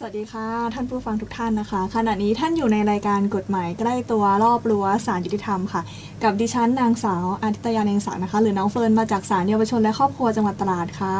สวัสดีค่ะ ท่านผู้ฟังทุกท่านนะคะ ขณะนี้ท่านอยู่ในรายการกฎหมายใกล้ตัวรอบรั้วศาลยุติธรรมค่ะ กับดิฉันนางสาวอาทิตยาเนงศักดิ์นะคะ หรือน้องเฟิร์นมาจากศาลเยาวชนและครอบครัวจังหวัดตราดค่ะ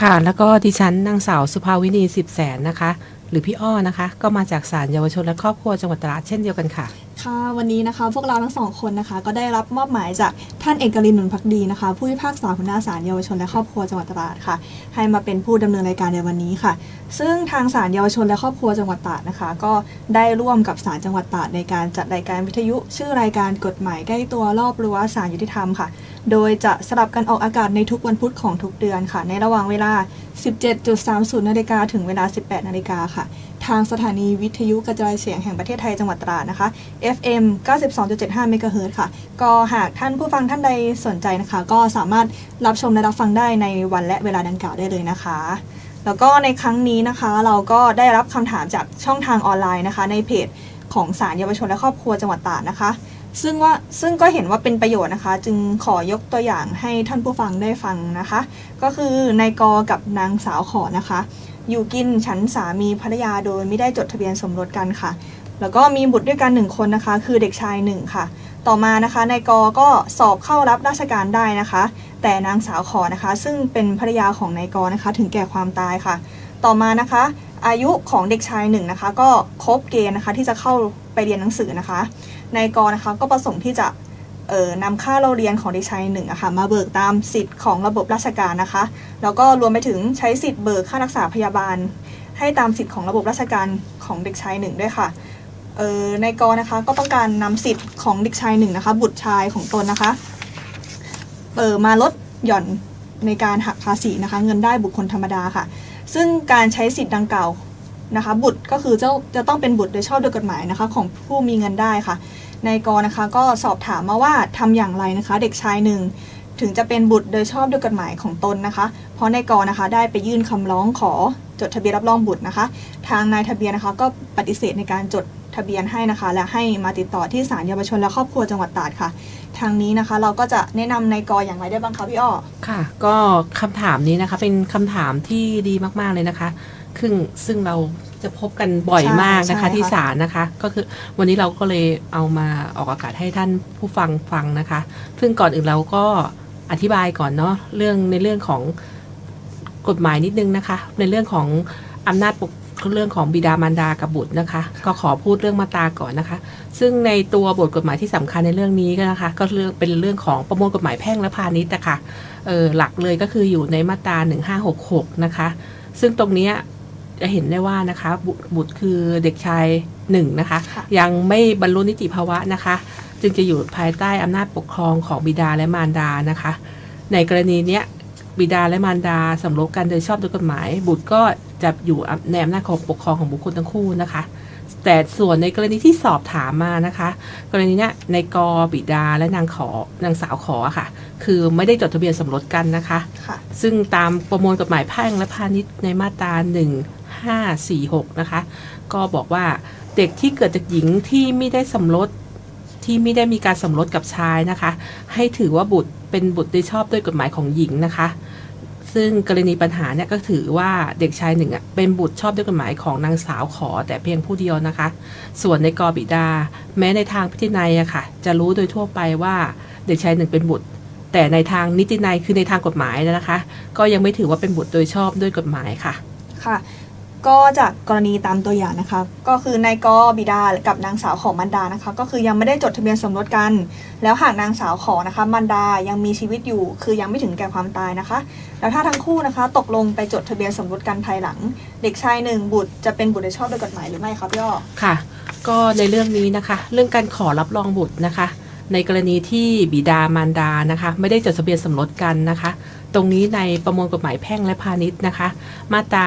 ค่ะ แล้วก็ดิฉันนางสาวสุภาวินีสิบแสนนะคะ หรือพี่อ้อนะคะ ก็มาจากศาลเยาวชนและครอบครัวจังหวัดตราดเช่นเดียวกันค่ะ ค่ะวันนี้นะคะพวกเราทั้งสองคนนะคะ ก็ได้รับมอบหมายจากท่านเอกลินหนุนพักดีนะคะ ผู้พิพากษาหัวหน้าศาลเยาวชนและครอบครัวจังหวัดตราดค่ะ ให้มาเป็นผู้ดำเนินรายการในวันนี้ค่ะ ซึ่งทางศาลเยาวชนและครอบครัวจังหวัดตราดนะคะ ก็ได้ร่วมกับศาลจังหวัดตราดในการจัดรายการวิทยุ ชื่อรายการกฎหมายใกล้ตัวรอบรั้วศาลยุติธรรมค่ะ โดยจะสลับกันออกอากาศในทุกวันพุธของทุกเดือนค่ะ ในระหว่างเวลา 17.30 นาฬิกาถึงเวลา 18 นาฬิกาค่ะ ทางสถานีวิทยุกระจายเสียงแห่งประเทศไทยจังหวัดตราดนะคะ FM 92.75 เมกะเฮิรตซ์ค่ะ ก็หากท่านผู้ฟังท่านใดสนใจนะคะ ก็สามารถรับชมและรับฟังได้ในวันและเวลาดังกล่าวได้เลยนะคะ แล้วก็ในครั้งนี้นะคะเราก็ได้รับคำถามจากช่องทางออนไลน์นะคะ ในเพจของศาลเยาวชนและครอบครัวจังหวัดตราดนะคะ ซึ่งว่าซึ่งก็เห็นว่าเป็นประโยชน์นะคะ จึงขอยกตัวอย่างให้ท่านผู้ฟังได้ฟังนะคะ ก็คือนายกกับนางสาวขอนะคะ อยู่กินฉันสามีภรรยาโดยไม่ได้จดทะเบียนสมรสกันค่ะ แล้วก็มีบุตรด้วยกันหนึ่งคนนะคะ คือเด็กชายหนึ่งค่ะ ต่อมานะคะนายกอก็สอบเข้ารับราชการได้นะคะ แต่นางสาวขอนะคะ ซึ่งเป็นภรรยาของนายกอนะคะ ถึงแก่ความตายค่ะ ต่อมานะคะ อายุของเด็กชายหนึ่งนะคะ ก็ครบเกณฑ์นะคะที่จะเข้าไปเรียนหนังสือนะคะนายกอนะคะก็ประสงค์ที่จะ นำค่าเราเรียนของเด็กชายหนึ่งอะค่ะมาเบิกตามสิทธิ์ของระบบราชการนะคะ แล้วก็รวมไปถึงใช้สิทธิ์เบิกค่ารักษาพยาบาล ให้ตามสิทธิ์ของระบบราชการของเด็กชายหนึ่งด้วยค่ะเอ่อนายกนะคะก็ต้องการนำสิทธิ์ของเด็กชายหนึ่งนะคะ บุตรชายของตนนะคะเออมาลดหย่อนในการหักภาษีนะคะ เงินได้บุคคลธรรมดาค่ะ ซึ่งการใช้สิทธิ์ดังกล่าวนะคะ บุตรก็คือจ้าจะต้องเป็นบุตรโดยชอบโดยกฎหมายนะคะ ของผู้มีเงินได้ค่ะ นายกนะคะ ก็สอบถามมาว่าทำอย่างไรนะคะ เด็กชายหนึ่งถึงจะเป็นบุตรโดยชอบด้วยกฎหมายของตนนะคะ เพราะนายกนะคะ ได้ไปยื่นคำร้องขอจดทะเบียนรับรองบุตรนะคะ ทางนายทะเบียนนะคะ ก็ปฏิเสธในการจดทะเบียนให้นะคะ และให้มาติดต่อที่ศาลเยาวชนและครอบครัวจังหวัดตราดค่ะ ทางนี้นะคะเราก็จะแนะนำนายกอย่างไรได้บ้างคะพี่อ้อค่ะ ก็คำถามนี้นะคะเป็นคำถามที่ดีมากๆเลยนะคะซึ่งซึ่งเรา จะพบกันบ่อยใช่มากนะคะใช่ค่ะที่ศาลนะคะ ก็คือวันนี้เราก็เลยเอามาออกอากาศให้ท่านผู้ฟังฟังนะคะ ซึ่งก่อนอื่นเราก็อธิบายก่อนเนาะเรื่องในเรื่องของกฎหมายนิดนึงนะคะ ในเรื่องของอำนาจปกเรื่องของบิดามารดากับบุตรนะคะ ก็ขอพูดเรื่องมาตราก่อนนะคะ ซึ่งในตัวบทกฎหมายที่สำคัญในเรื่องนี้ก็นะคะ ก็เรื่องเป็นเรื่องของประมวลกฎหมายแพ่งและพาณิชย์นะคะเออหลักเลยก็คืออยู่ในมาตรา1566นะคะ ซึ่งตรงเนี้ย จะเห็นได้ว่านะคะบตรบุตรคือเด็กชายหนึ่งนะคะค่ะยังไม่บรรลุนิติภาวะนะคะ จึงจะอยู่ภายใต้อำนาจปกครองของบิดาและมารดานะคะ ในกรณีเนี้ยบิดาและมารดาสมรสกันโดยชอบด้วยกฎหมาย บุตรก็จะอยู่ในอำนาจของปกครองของบุคคลทั้งคู่นะคะ แต่ส่วนในกรณีที่สอบถามมานะคะ กรณีเนี้ยในกอบิดาและนางขอนางสาวขออะค่ะ คือไม่ได้จดทะเบียนสมรสกันนะคะ ค่ะซึ่งตามประมวลกฎหมายแพ่งและพาณิชย์ในมาตรา1546 นะคะ ก็บอกว่าเด็กที่เกิดจากหญิงที่ไม่ได้สมรสที่ไม่ได้มีการสมรสกับชายนะคะ ให้ถือว่าบุตรเป็นบุตรโดยชอบด้วยกฎหมายของหญิงนะคะ ซึ่งกรณีปัญหาเนี่ยก็ถือว่าเด็กชายหนึ่งอะเป็นบุตรชอบด้วยกฎหมายของนางสาวขอแต่เพียงผู้เดียวนะคะ ส่วนในกอบิดา แม้ในทางพิธีนัยอะค่ะ จะรู้โดยทั่วไปว่าเด็กชายหนึ่งเป็นบุตร แต่ในทางนิตินัยคือในทางกฎหมายนะคะ ก็ยังไม่ถือว่าเป็นบุตรโดยชอบด้วยกฎหมายค่ะค่ะ ก็จากกรณีตามตัวอย่างนะคะก็คือนายกบิดากับนางสาวของมันดานะคะก็คือยังไม่ได้จดทะเบียนสมรสกัน แล้วหากนางสาวขอนะคะมันดายังมีชีวิตอยู่ คือยังไม่ถึงแก่ความตายนะคะ แล้วถ้าทั้งคู่นะคะ ตกลงไปจดทะเบียนสมรสกันภายหลัง เด็กชายหนึ่งบุตรจะเป็นบุตรโดยชอบโดยกฎหมายหรือไม่คะพี่อ้อค่ะ ก็ในเรื่องนี้นะคะ เรื่องการขอรับรองบุตรนะคะ ในกรณีที่บิดามารดานะคะ ไม่ได้จดทะเบียนสมรสกันนะคะ ตรงนี้ในประมวลกฎหมายแพ่งและพาณิชย์นะคะ มาตรา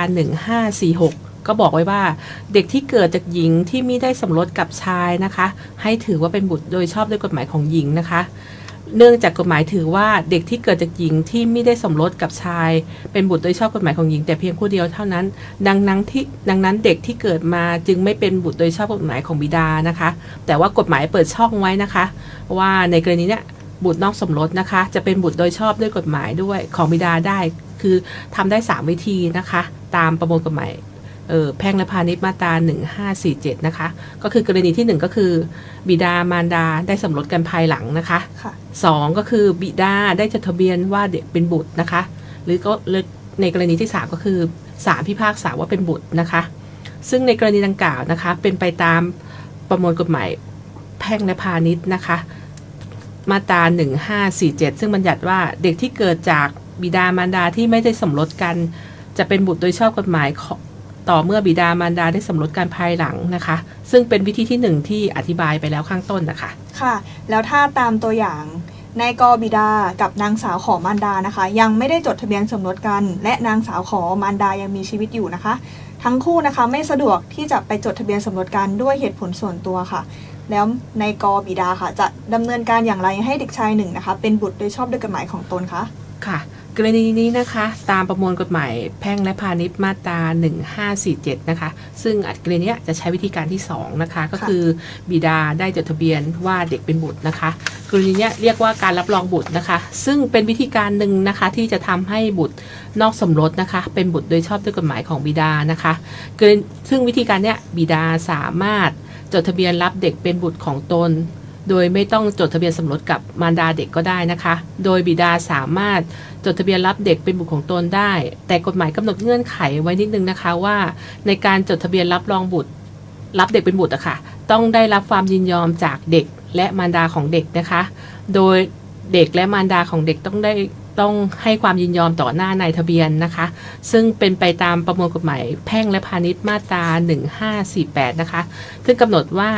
1546ก็บอกไว้ว่าเด็กที่เกิดจากหญิงที่ไม่ได้สมรสกับชายนะคะ ให้ถือว่าเป็นบุตรโดยชอบด้วยกฎหมายของหญิงนะคะ เนื่องจากกฎหมายถือว่าเด็กที่เกิดจากหญิงที่ไม่ได้สมรสกับชาย เป็นบุตรโดยชอบกฎหมายของหญิง แต่เพียงผู้เดียวเท่านั้น ดังนั้นที่ดังนั้นเด็กที่เกิดมาจึงไม่เป็นบุตรโดยชอบกฎหมายของบิดานะคะ แต่ว่ากฎหมายเปิดช่องไว้นะคะ ว่าในกรณีเนี้ย บุตรนอกสมรสนะคะ จะเป็นบุตรโดยชอบด้วยกฎหมายด้วยของบิดาได้ คือทำได้ 3 วิธีนะคะ ตามประมวลกฎหมายเอ่อแพ่งและพาณิชย์มาตรา1547 นะคะ ก็คือกรณีที่ 1 ก็คือ บิดามารดาได้สมรสกันภายหลังนะคะค่ะ2ก็คือบิดาได้จดทะเบียนว่าเด็กเป็นบุตรนะคะ หรือก็หรือในกรณีที่ 3 ก็คือศาลพิพากษาว่าเป็นบุตรนะคะ ซึ่งในกรณีดังกล่าวนะคะ เป็นไปตามประมวลกฎหมายแพ่งและพาณิชย์นะคะ มาตรา1547 ซึ่งบัญญัติว่าเด็กที่เกิดจากบิดามารดาที่ไม่ได้สมรสกัน จะเป็นบุตรโดยชอบกฎหมายต่อเมื่อบิดามารดาได้สมรสกันภายหลังนะคะ ซึ่งเป็นวิธีที่หนึ่งที่อธิบายไปแล้วข้างต้นนะคะค่ะ แล้วถ้าตามตัวอย่างนายกบิดากับนางสาวขอมารดานะคะ ยังไม่ได้จดทะเบียนสมรสกัน และนางสาวขอมารดายังมีชีวิตอยู่นะคะ ทั้งคู่นะคะไม่สะดวกที่จะไปจดทะเบียนสมรสกันด้วยเหตุผลส่วนตัวค่ะ แล้วนายกบิดาค่ะ จะดำเนินการอย่างไรให้เด็กชายหนึ่งนะคะ เป็นบุตรโดยชอบด้วยกฎหมายของตนคะค่ะ กรณีนี้นะคะตามประมวลกฎหมายแพ่งและพาณิชย์มาตรา 1547 นะคะ ซึ่งอันกรณีเนี้ยจะใช้วิธีการที่ 2 นะคะ ก็คือบิดาได้จดทะเบียนว่าเด็กเป็นบุตรนะคะ กรณีเนี้ยเรียกว่าการรับรองบุตรนะคะ ซึ่งเป็นวิธีการหนึ่งนะคะที่จะทำให้บุตรนอกสมรสนะคะ เป็นบุตรโดยชอบด้วยกฎหมายของบิดานะคะกรณีซึ่งวิธีการเนี้ยบิดาสามารถ จดทะเบียนรับเด็กเป็นบุตรของตน โดยไม่ต้องจดทะเบียนสมรสกับมารดาเด็กก็ได้นะคะ โดยบิดาสามารถจดทะเบียนรับเด็กเป็นบุตรของตนได้ แต่กฎหมายกำหนดเงื่อนไขไว้นิดนึงนะคะว่า ในการจดทะเบียนรับรองบุตร รับเด็กเป็นบุตรอะค่ะ ต้องได้รับความยินยอมจากเด็กและมารดาของเด็กนะคะ โดยเด็กและมารดาของเด็กต้องได้ ต้องให้ความยินยอมต่อหน้านายทะเบียนนะคะ ซึ่งเป็นไปตามประมวลกฎหมายแพ่งและพาณิชย์มาตรา 1548 นะคะ ซึ่งกำหนดว่า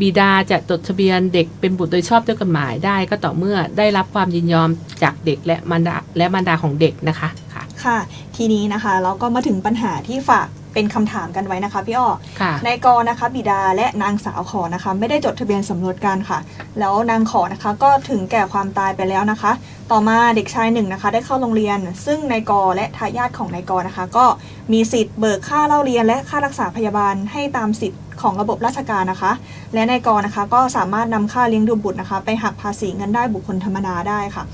บิดาจะจดทะเบียนเด็กเป็นบุตรโดยชอบด้วยกฎหมายได้ ก็ต่อเมื่อได้รับความยินยอมจากเด็กและมารดาและมารดาของเด็กนะคะค่ะ ค่ะ ทีนี้นะคะ เราก็มาถึงปัญหาที่ฝาก เป็นคำถามกันไว้นะคะพี่อ้อค่ะ นายกนะคะบิดาและนางสาวขอนะคะ ไม่ได้จดทะเบียนสมรสกันค่ะ แล้วนางขอนะคะก็ถึงแก่ความตายไปแล้วนะคะ ต่อมาเด็กชายหนึ่งนะคะ ได้เข้าโรงเรียน ซึ่งนายกและทายาทของนายกนะคะ ก็มีสิทธิ์เบิกค่าเล่าเรียนและค่ารักษาพยาบาลให้ตามสิทธิ์ของระบบราชการนะคะ และนายกนะคะก็สามารถนำค่าเลี้ยงดูบุตรนะคะ ไปหักภาษีเงินได้บุคคลธรรมดาได้ค่ะ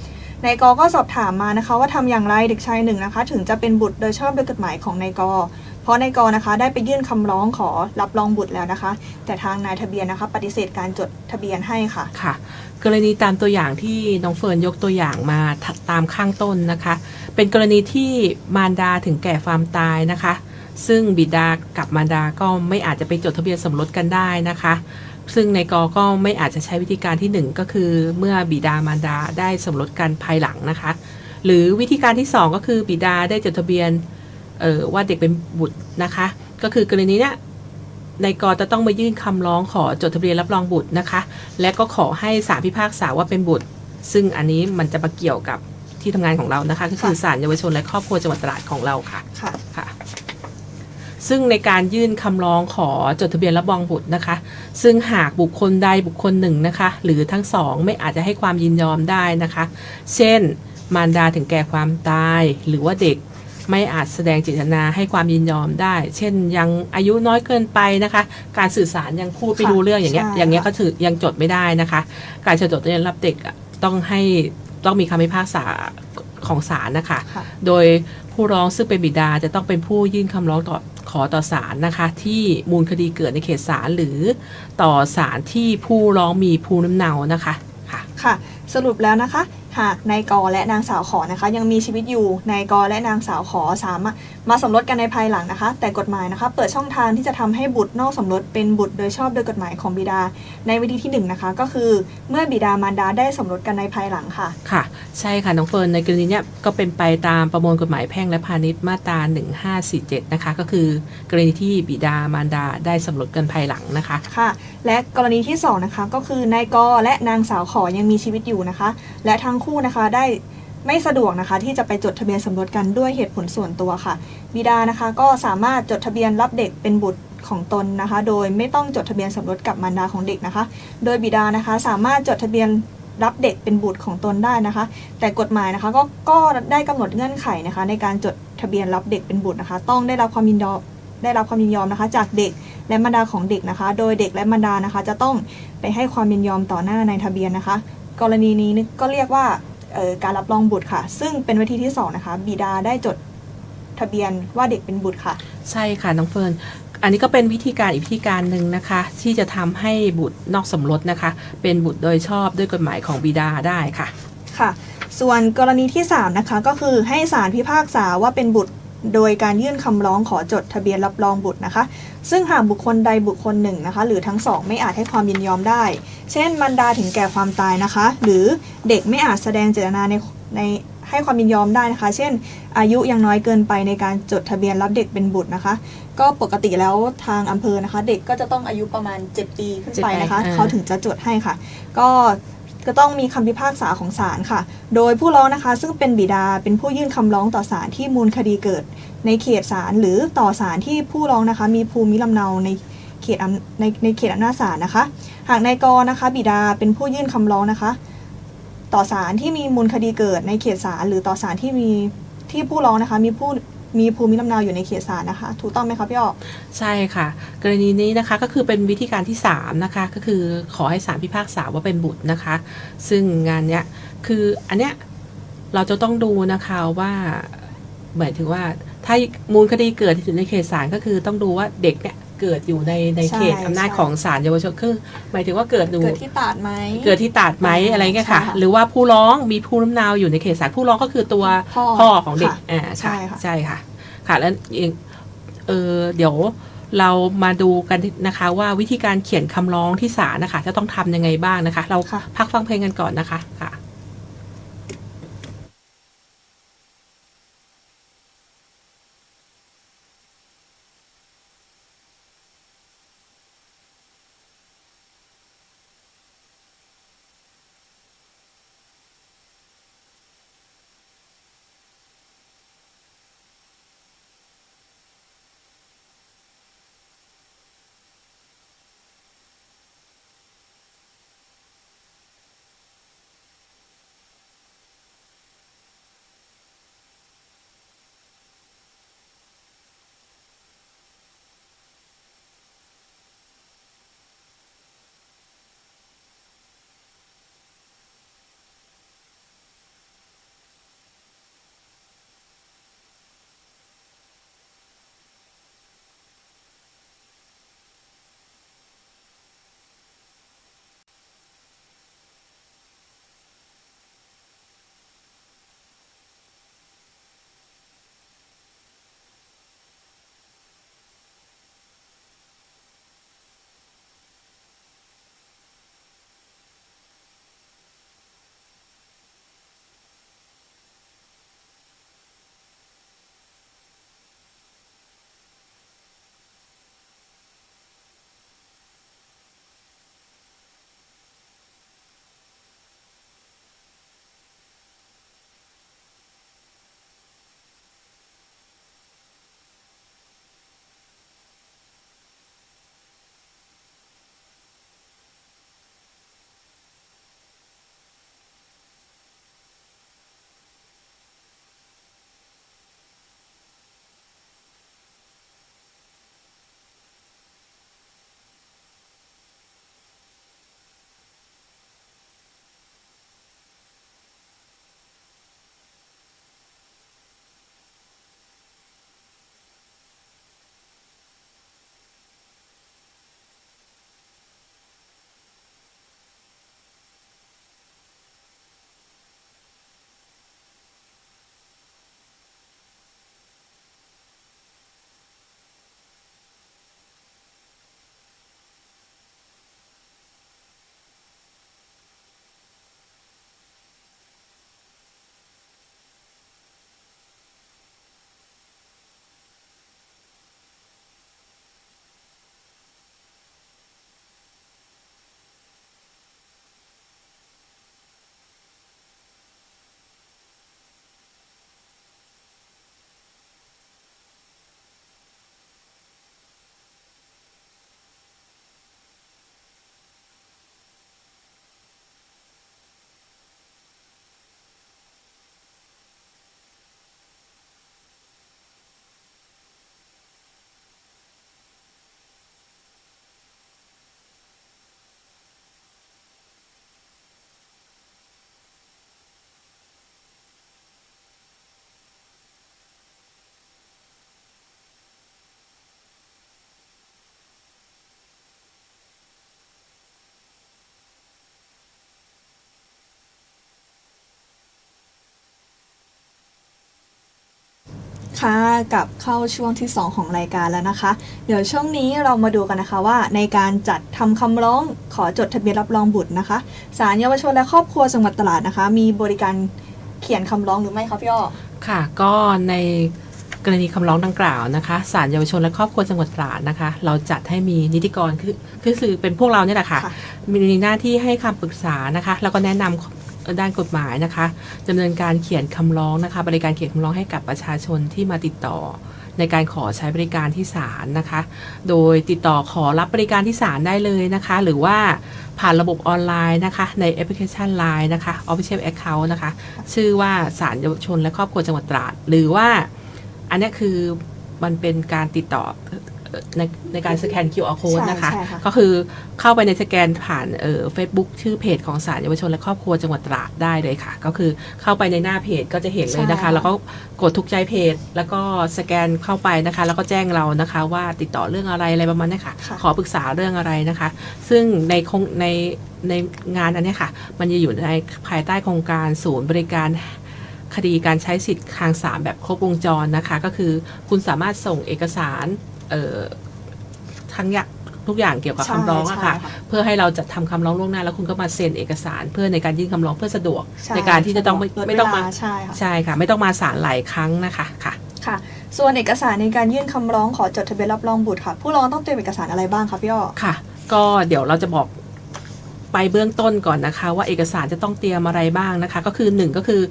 นายกก็สอบถามมานะคะว่าทำอย่างไรเด็กชายหนึ่งนะคะ ถึงจะเป็นบุตรโดยชอบด้วยกฎหมายของนายก เพราะนายกนะคะได้ไปยื่นคำร้องขอรับรองบุตรแล้วนะคะ แต่ทางนายทะเบียนนะคะ ปฏิเสธการจดทะเบียนให้ค่ะ ค่ะ กรณีตามตัวอย่างที่น้องเฟิร์นยกตัวอย่างมาตามข้างต้นนะคะ เป็นกรณีที่มารดาถึงแก่ความตายนะคะ ซึ่งบิดากับมารดาก็ไม่อาจจะไปจดทะเบียนสมรสกันได้นะคะซึ่งในกอก็ไม่อาจจะใช้วิธีการที่หนึ่งก็คือ เมื่อบิดามารดาได้สมรสกันภายหลังนะคะ หรือวิธีการที่สองก็คือบิดาได้จดทะเบียน ว่าเด็กเป็นบุตรนะคะ ก็คือกรณีเนี้ยในกอจะต้องมายื่นคำร้องขอจดทะเบียนรับรองบุตรนะคะ และก็ขอให้ศาลพิพากษาว่าเป็นบุตร ซึ่งอันนี้มันจะมาเกี่ยวกับที่ทำงานของเรานะคะ ก็คือศาลเยาวชนและครอบครัวจังหวัดตราดของเราค่ะค่ะค่ะ ซึ่งในการยื่นคำร้องขอจดทะเบียนรับรองบุตรนะคะ ซึ่งหากบุคคลใดบุคคลหนึ่งนะคะ หรือทั้งสองไม่อาจจะให้ความยินยอมได้นะคะ เช่น มารดาถึงแก่ความตายหรือว่าเด็ก ไม่อาจแสดงเจตนาให้ความยินยอมได้ เช่นยังอายุน้อยเกินไปนะคะ การสื่อสารยังพูดไม่รู้เรื่องอย่างเงี้ย ใช่ อย่างเงี้ยค่ะก็ถือยังจดไม่ได้นะคะ การจดทะเบียนรับเด็กอะต้องให้ต้องมีคำพิพากษาของศาลนะคะ ค่ะ โดยผู้ร้องซึ่งเป็นบิดาจะต้องเป็นผู้ยื่นคำร้องต่อขอต่อศาลนะคะ ที่มูลคดีเกิดในเขตศาลหรือต่อศาลที่ผู้ร้องมีภูมิลำเนานะคะค่ะ ค่ะ สรุปแล้วนะคะ หากนายกและนางสาวขอนะคะ ยังมีชีวิตอยู่นายกและนางสาวขอสามารถมาสมรสกันในภายหลังนะคะ แต่กฎหมายนะคะ เปิดช่องทางที่จะทำให้บุตรนอกสมรสเป็นบุตรโดยชอบโดยกฎหมายของบิดา ในวิธีที่หนึ่งนะคะ ก็คือเมื่อบิดามารดาได้สมรสกันในภายหลังค่ะ ค่ะ ใช่ค่ะน้องเฟิร์นในกรณีเนี้ยก็เป็นไปตามประมวลกฎหมายแพ่งและพาณิชย์มาตรา1547นะคะก็คือกรณีที่บิดามารดาได้สมรสกันภายหลังนะคะค่ะ และกรณีที่สองนะคะก็คือนายกและนางสาวขอยังมีชีวิตอยู่นะคะ และทั้งคู่นะคะได้ไม่สะดวกนะคะ ที่จะไปจดทะเบียนสมรสกันด้วยเหตุผลส่วนตัวค่ะ บิดานะคะก็สามารถจดทะเบียนรับเด็กเป็นบุตรของตนนะคะ โดยไม่ต้องจดทะเบียนสมรสกับมารดาของเด็กนะคะ โดยบิดานะคะสามารถจดทะเบียนรับเด็กเป็นบุตรของตนได้นะคะ แต่กฎหมายนะคะก็ก็ได้กำหนดเงื่อนไขนะคะ ในการจดทะเบียนรับเด็กเป็นบุตรนะคะ ต้องได้รับความยินยอม ได้รับความยินยอมนะคะ จากเด็กและมารดาของเด็กนะคะ โดยเด็กและมารดานะคะ จะต้องไปให้ความยินยอมต่อหน้าในทะเบียนนะคะ กรณีนี้ก็เรียกว่าเอ่อการรับรองบุตรค่ะ ซึ่งเป็นวิธีที่สองนะคะบิดาได้จดทะเบียนว่าเด็กเป็นบุตรค่ะ ใช่ค่ะน้องเฟิร์นอันนี้ก็เป็นวิธีการอีกวิธีการหนึ่งนะคะ ที่จะทำให้บุตรนอกสมรสนะคะ เป็นบุตรโดยชอบด้วยกฎหมายของบิดาได้ค่ะค่ะ ส่วนกรณีที่3นะคะก็คือให้ศาลพิพากษาว่าเป็นบุตร โดยการยื่นคำร้องขอจดทะเบียนรับรองบุตรนะคะ ซึ่งหากบุคคลใดบุคคลหนึ่งนะคะ หรือทั้งสองไม่อาจให้ความยินยอมได้ เช่นมันดาถึงแก่ความตายนะคะ หรือเด็กไม่อาจแสดงเจตนาในในให้ความยินยอมได้นะคะ เช่น อายุยังน้อยเกินไปในการจดทะเบียนรับเด็กเป็นบุตรนะคะ ก็ปกติแล้วทางอำเภอนะคะ เด็กก็จะต้องอายุประมาณ 7 ปีขึ้นไปนะคะ7ปีอ่าเขาถึงจะจดให้ค่ะ ก็ ก็ต้องมีคำพิพากษาของศาลค่ะ โดยผู้ร้องนะคะ ซึ่งเป็นบิดาเป็นผู้ยื่นคำร้องต่อศาลที่มูลคดีเกิด ในเขตศาลหรือต่อศาลที่ผู้ร้องนะคะ มีภูมิลำเนาในเขตในในเขตอำนาจศาลนะคะ หากนายกนะคะ บิดาเป็นผู้ยื่นคำร้องนะคะ ต่อศาลที่มีมูลคดีเกิดในเขตศาลหรือต่อศาลที่มีที่ผู้ร้องนะคะ มีผู้ มีภูมิลำเนาอยู่ในเขตศาลนะคะ ถูกต้องไหมคะพี่ออก ใช่ค่ะ กรณีนี้นะคะก็คือเป็นวิธีการที่ 3 นะคะ ก็คือขอให้ศาลพิพากษาว่าเป็นบุตรนะคะ ซึ่งงานเนี้ยคืออันเนี้ยเราจะต้องดูนะคะว่าหมายถึงว่าถ้ามูลคดีเกิดอยู่ในเขตศาลก็คือต้องดูว่าเด็กเนี่ย เกิดอยู่ในในใช่เขตอำนาจใช่ของศาลเยาวชนคือหมายถึงว่าเกิดอยู่เกิดที่ตราดไหมเกิดที่ตราดไหมอ่าอะไรเงี้ยค่ะใช่ค่ะ หรือว่าผู้ร้องมีผู้น้ำนาวอยู่ในเขตศาลผู้ร้องก็คือตัวพ่อพ่อของเด็กค่ะอ่าใช่ค่ะใช่ค่ะ ค่ะแล้วเองเออเดี๋ยวเรามาดูกันนะคะว่าวิธีการเขียนคำร้องที่ศาลนะคะ จะต้องทำยังไงบ้างนะคะ เราค่ะพักฟังเพลงกันก่อนนะคะค่ะ ค่ะกลับเข้าช่วงที่ 2 ของรายการแล้วนะคะ เดี๋ยวช่วงนี้เรามาดูกันนะคะว่า ในการจัดทำคำร้องขอจดทะเบียนรับรองบุตรนะคะศาลเยาวชนและครอบครัวจังหวัดตราดนะคะ มีบริการเขียนคำร้องหรือไม่คะพี่อ้อค่ะ ก็ในกรณีคำร้องดังกล่าวนะคะศาลเยาวชนและครอบครัวจังหวัดตราดนะคะ เราจัดให้มีนิติกรคือคือคือเป็นพวกเราเนี่ยแหละค่ะค่ะมีหน้าที่ให้คำปรึกษานะคะ แล้วก็แนะนำ ด้านกฎหมายนะคะดำเนินการเขียนคำร้องนะคะ บริการเขียนคำร้องให้กับประชาชนที่มาติดต่อในการขอใช้บริการที่ศาลนะคะ โดยติดต่อขอรับบริการที่ศาลได้เลยนะคะ หรือว่าผ่านระบบออนไลน์นะคะ ในแอปพลิเคชัน Line นะคะ Official Account นะคะ ชื่อว่าศาลเยาวชนและครอบครัวจังหวัดตราด หรือว่าอันนี้คือมันเป็นการติดต่อ ในในการสแกน QR code ใช่นะคะ ใช่ค่ะ ก็คือเข้าไปในสแกนผ่านเอ่อ Facebook ชื่อเพจของศาลเยาวชนและครอบครัวจังหวัดตราดได้เลยค่ะ ก็คือเข้าไปในหน้าเพจก็จะเห็นเลยนะคะ ใช่ค่ะแล้วก็กดทุกใจเพจ แล้วก็สแกนเข้าไปนะคะ แล้วก็แจ้งเรานะคะว่าติดต่อเรื่องอะไรอะไรประมาณเนี้ยค่ะ ค่ะ ขอปรึกษาเรื่องอะไรนะคะ ซึ่งในคงในในงานอันเนี้ยค่ะ มันจะอยู่ในภายใต้โครงการศูนย์บริการคดีการใช้สิทธิ์ทางศาลแบบครบวงจรนะคะ ก็คือคุณสามารถส่งเอกสารเอ่อ ทั้งอย่างทุกอย่างเกี่ยวกับคำร้องอะค่ะใช่ค่ะ เพื่อให้เราจัดทำคำร้องล่วงหน้า แล้วคุณก็มาเซ็นเอกสาร เพื่อในการยื่นคำร้องเพื่อสะดวกใช่ในการที่จะต้องไม่ลดไม่ต้องมาเวลใช่ค่ะใช่ค่ะ ไม่ต้องมาศาลหลายครั้งนะคะค่ะค่ะ ส่วนเอกสารในการยื่นคำร้องขอจดทะเบียนรับรองบุตรค่ะ ผู้ร้องต้องเตรียมเอกสารอะไรบ้างคะพี่อ้อค่ะ ก็เดี๋ยวเราจะบอกไปเบื้องต้นก่อนนะคะ ว่าเอกสารจะต้องเตรียมอะไรบ้างนะคะ ก็คือหนึ่งก็คือ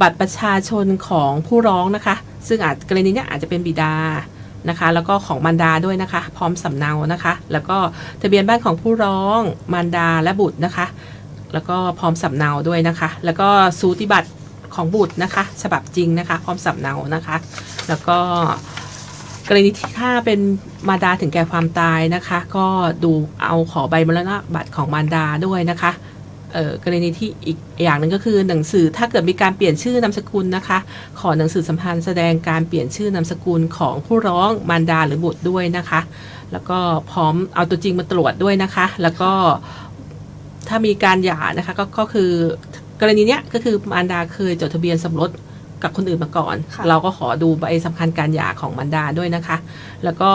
บัตรประชาชนของผู้ร้องนะคะ ซึ่งอาจกรณีเนี้ยอาจจะเป็นบิดา นะคะ แล้วก็ของมารดาด้วยนะคะ พร้อมสำเนานะคะ แล้วก็ทะเบียนบ้านของผู้ร้องมารดาและบุตรนะคะ แล้วก็พร้อมสำเนาด้วยนะคะ แล้วก็สูติบัตรของบุตรนะคะ ฉบับจริงนะคะ พร้อมสำเนานะคะ แล้วก็กรณีที่ถ้าเป็นมารดาถึงแก่ความตายนะคะ ก็ดูเอาขอใบมรณบัตรของมารดาด้วยนะคะ กรณีที่อีกอย่างหนึ่งก็คือหนังสือถ้าเกิดมีการเปลี่ยนชื่อนามสกุลนะคะ ขอหนังสือสัมพันธ์แสดงการเปลี่ยนชื่อนามสกุลของผู้ร้องมารดาหรือบุตรด้วยนะคะ แล้วก็พร้อมเอาตัวจริงมาตรวจด้วยนะคะ แล้วก็ถ้ามีการหย่านะคะก็ก็คือกรณีเนี้ยก็คือมารดาเคยจดทะเบียนสมรสกับคนอื่นมาก่อนค่ะเราก็ขอดูใบสำคัญการหย่าของมารดาด้วยนะคะ แล้วก็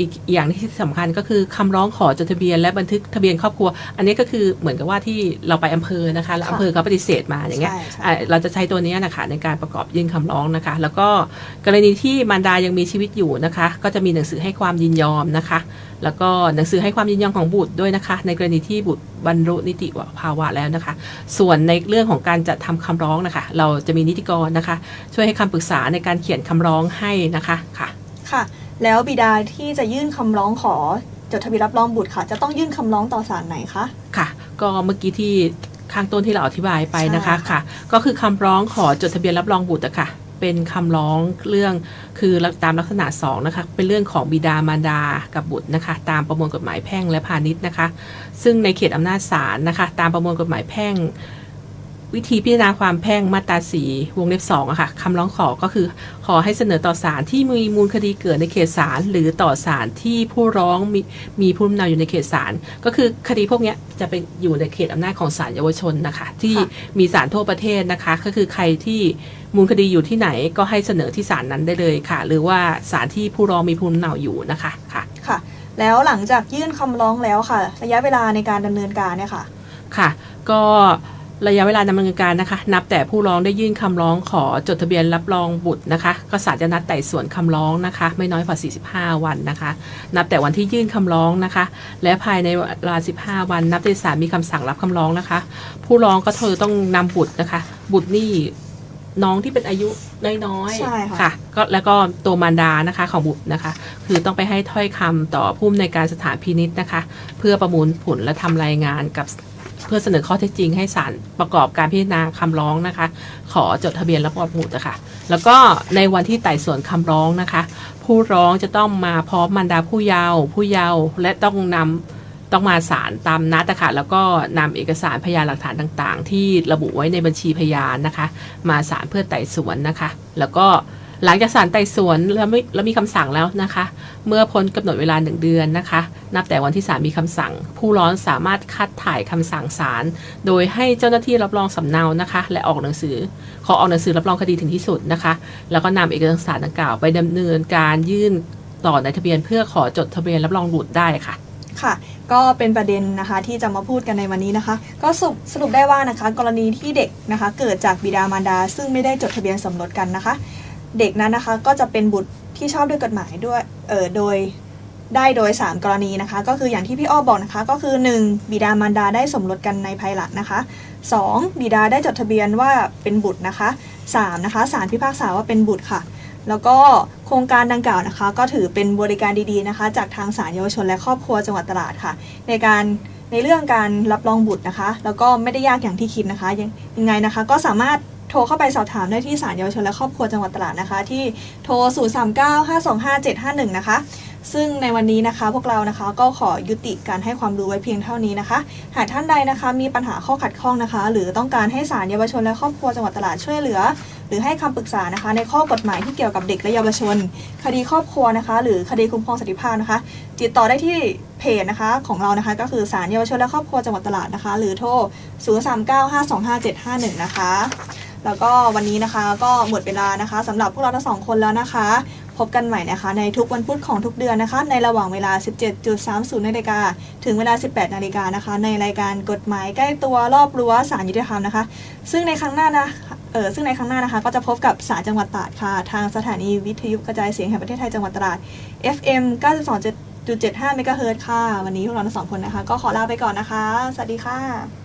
อีกอย่างที่สำคัญก็คือคำร้องขอจดทะเบียนและบันทึกทะเบียนครอบครัว อันนี้ก็คือเหมือนกับว่าที่เราไปอำเภอนะคะแล้วค่ะอำเภอเขาปฏิเสธมาอย่างเงี้ยใช่ใช่อะเราจะใช้ตัวเนี้ยนะคะในการประกอบยื่นคำร้องนะคะ แล้วก็กรณีที่มารดายังมีชีวิตอยู่นะคะ ก็จะมีหนังสือให้ความยินยอมนะคะ แล้วก็หนังสือให้ความยินยอมของบุตรด้วยนะคะ ในกรณีที่บุตรบรรลุนิติภาวะแล้วนะคะ ส่วนในเรื่องของการจัดทำคำร้องนะคะ เราจะมีนิติกรนะคะ ช่วยให้คำปรึกษาในการเขียนคำร้องให้นะคะค่ะค่ะ แล้วบิดาที่จะยื่นคำร้องขอจดทะเบียนรับรองบุตรค่ะ จะต้องยื่นคำร้องต่อศาลไหนคะค่ะ ก็เมื่อกี้ที่ข้างต้นที่เราอธิบายไปนะคะใช่ค่ะค่ะ ก็คือคำร้องขอจดทะเบียนรับรองบุตรอะค่ะ เป็นคำร้องเรื่องคือตามลักษณะ2นะคะเป็นเรื่องของบิดามารดากับบุตรนะคะ ตามประมวลกฎหมายแพ่งและพาณิชย์นะคะ ซึ่งในเขตอำนาจศาลนะคะ ตามประมวลกฎหมายแพ่ง วิธีพิจารณาความแพ่งมาตราสีวงเล็บสองอะค่ะคำร้องขอก็คือขอให้เสนอต่อศาลที่มีมูลคดีเกิดในเขตศาลหรือต่อศาลที่ผู้ร้องมีมีผู้ดำเนินอยู่ในเขตศาลก็คือคดีพวกเนี้ยจะเป็นอยู่ในเขตอำนาจของศาลเยาวชนนะคะที่ค่ะมีศาลทั่วประเทศนะคะ ก็คือใครที่มูลคดีอยู่ที่ไหนก็ให้เสนอที่ศาลนั้นได้เลยค่ะ หรือว่าศาลที่ผู้ร้องมีผู้ดำเนินอยู่นะคะค่ะค่ะ แล้วหลังจากยื่นคำร้องแล้วค่ะ ระยะเวลาในการดำเนินการเนี่ยค่ะค่ะ ก็ ระยะเวลาดำเนินการนะคะ นับแต่ผู้ร้องได้ยื่นคำร้องขอจดทะเบียนรับรองบุตรนะคะ ก็ศาลจะนัดไต่สวนคำร้องนะคะ ไม่น้อยกว่า 45 วันนะคะ นับแต่วันที่ยื่นคำร้องนะคะ และภายในเวลา 15 วัน นับแต่ศาลมีคำสั่งรับคำร้องนะคะ ผู้ร้องก็เธอต้องนำบุตรนะคะ บุตรนี่น้องที่เป็นอายุน้อยใช่ค่ะค่ะก็แล้วก็ตัวมารดานะคะของบุตรนะคะ คือต้องไปให้ถ้อยคำต่อผู้อำนวยการสถานพินิษนะคะ เพื่อประมูลผลและทำรายงานกับ เพื่อเสนอข้อเท็จจริงให้ศาลประกอบการพิจารณาคำร้องนะคะ ขอจดทะเบียนรับรองบุตรนะคะแล้วก็ในวันที่ไต่สวนคำร้องนะคะ ผู้ร้องจะต้องมาพร้อมมารดาผู้เยาว์ผู้เยาว์และต้องนำต้องมาศาลตามนัดนะคะแล้วก็นำเอกสารพยานหลักฐานต่างๆ ที่ระบุไว้ในบัญชีพยานนะคะ มาศาลเพื่อไต่สวนนะคะ แล้วก็ หลังจากศาลไต่สวนแล้วไม่แล้วมีคำสั่งแล้วนะคะ เมื่อพ้นกำหนดเวลาหนึ่งเดือนนะคะ นับแต่วันที่ศาลมีคำสั่ง ผู้ร้อนสามารถคัดถ่ายคำสั่งศาลโดยให้เจ้าหน้าที่รับรองสำเนานะคะ และออกหนังสือ ขอออกหนังสือรับรองคดีถึงที่สุดนะคะ แล้วก็นำเอกสารดังกล่าวไปดำเนินการยื่นต่อในทะเบียนเพื่อขอจดทะเบียนรับรองบุตรได้ค่ะ ค่ะ ก็เป็นประเด็นนะคะที่จะมาพูดกันในวันนี้นะคะ ก็สรุปสรุปได้ว่านะคะ กรณีที่เด็กนะคะ เกิดจากบิดามารดา ซึ่งไม่ได้จดทะเบียนสมรสกันนะคะ เด็กนั้นนะคะ ก็จะเป็นบุตรที่ชอบด้วยกฎหมายด้วยเออโดยได้โดย 3 กรณีนะคะ ก็คืออย่างที่พี่อ้อบอกนะคะ ก็คือ 1. บิดามารดาได้สมรสกันในภายหลังนะคะ 2. บิดาได้จดทะเบียนว่าเป็นบุตรนะคะ 3. นะคะศาลพิพากษาว่าเป็นบุตรค่ะ แล้วก็โครงการดังกล่าวนะคะ ก็ถือเป็นบริการดีๆนะคะ จากทางศาลเยาวชนและครอบครัวจังหวัดตราดค่ะ ในการในเรื่องการรับรองบุตรนะคะ แล้วก็ไม่ได้ยากอย่างที่คิดนะคะยังยังไงนะคะก็สามารถ ทรเข้าไปสอบถามได้ที่ศาลเยาวชนและครอบครัวจังหวัดตราดนะคะ ที่โทร 0 3 9 5 2 5 7 5 1 นะคะ ซึ่งในวันนี้นะคะพวกเรานะคะก็ขอยุติการให้ความรู้ไว้เพียงเท่านี้นะคะ หากท่านใดนะคะมีปัญหาข้อขัดข้องนะคะ หรือต้องการให้ศาลเยาวชนและครอบครัวจังหวัดตราดช่วยเหลือ หรือให้คำปรึกษานะคะ ในข้อกฎหมายที่เกี่ยวกับเด็กและเยาวชน คดีครอบครัวนะคะ หรือคดีคุ้มครองสันติภาพนะคะติดต่อได้ที่เพจนะคะของเรานะคะก็คือศาลเยาวชนและครอบครัวจังหวัดตราดนะคะ หรือโทร 0 3 9 5 2 5 7 5 1 นะคะ แล้วก็วันนี้นะคะก็หมดเวลานะคะสำหรับพวกเราทั้งสองคนแล้วนะคะ พบกันใหม่นะคะ ในทุกวันพุธของทุกเดือนนะคะ ในระหว่างเวลา 17.30นาฬิกาถึงเวลา 18นาฬิกานะคะ ในรายการกฎหมายใกล้ตัวรอบรั้วศาลยุติธรรมนะคะ ซึ่งในครั้งหน้านะเออซึ่งในครั้งหน้านะคะ ก็จะพบกับศาลจังหวัดตราดค่ะ ทางสถานีวิทยุกระจายเสียงแห่งประเทศไทยจังหวัดตราด FM 92.75เมกะเฮิรตซ์ค่ะ วันนี้พวกเราทั้งสองคนนะคะ ก็ขอลาไปก่อนนะคะ สวัสดีค่ะ